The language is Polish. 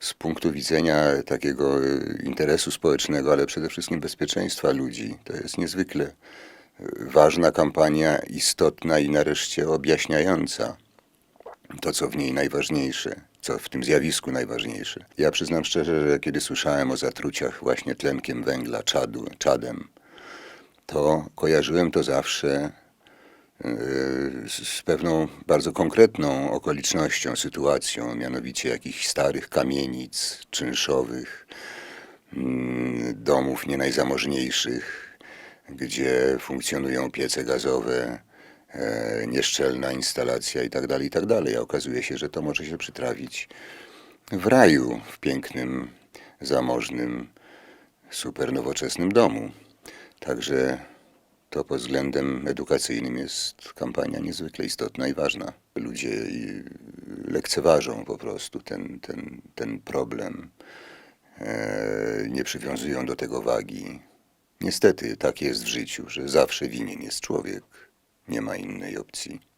z punktu widzenia takiego y, interesu społecznego, ale przede wszystkim bezpieczeństwa ludzi, to jest niezwykle y, ważna kampania, istotna i nareszcie objaśniająca to, co w niej najważniejsze, co w tym zjawisku najważniejsze. Ja przyznam szczerze, że kiedy słyszałem o zatruciach właśnie tlenkiem węgla, czadu, czadem, to kojarzyłem to zawsze yy, z pewną bardzo konkretną okolicznością, sytuacją, mianowicie jakichś starych kamienic czynszowych, mm, domów nie najzamożniejszych, gdzie funkcjonują piece gazowe, e, nieszczelna instalacja i tak dalej, i tak. A okazuje się, że to może się przytrafić w raju, w pięknym, zamożnym, super nowoczesnym domu. Także to pod względem edukacyjnym jest kampania niezwykle istotna i ważna. Ludzie lekceważą po prostu ten, ten, ten problem, e, nie przywiązują do tego wagi. Niestety tak jest w życiu, że zawsze winien jest człowiek, nie ma innej opcji.